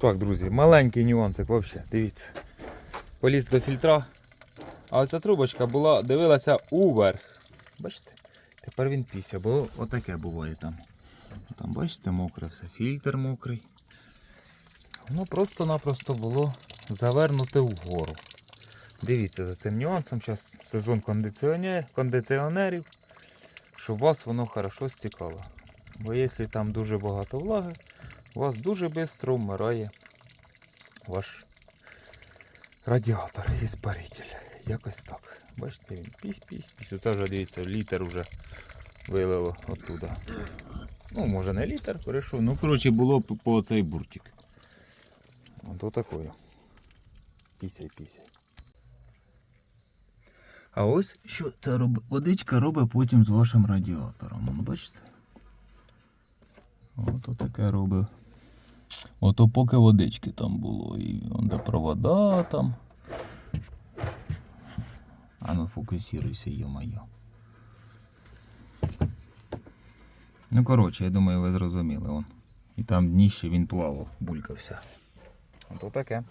Так, друзі, маленький нюансик взагалі, дивіться. Поліз до фільтра. А оця трубочка була, дивилася уверх. Бачите? Тепер він після, бо отаке буває там. Там, бачите, мокре все, фільтр мокрий. Воно просто-напросто було завернуте вгору. Дивіться за цим нюансом. Зараз сезон кондиціонер, кондиціонерів, щоб вас воно хорошо стікало. Бо якщо там дуже багато влаги, у вас дуже швидко вмирає ваш радіатор і збаритель. Якось так. Бачите, він пісь-пісь-пісь. Оце вже дивіться, літр вже вилило оттуда. Ну, може не літр, перейшов. Ну, коротше, було по, цей буртик. От отакою. Пісяй-пісяй. А ось що ця роб... водичка робить потім з вашим радіатором. Ну, бачите? Ото таке робив. Ото поки водички там було. І он де провода там. А ну фокусируйся, йо-моє. Ну, коротше, я думаю, ви зрозуміли. Он. І там дніще він плавав, булькався. Ото таке.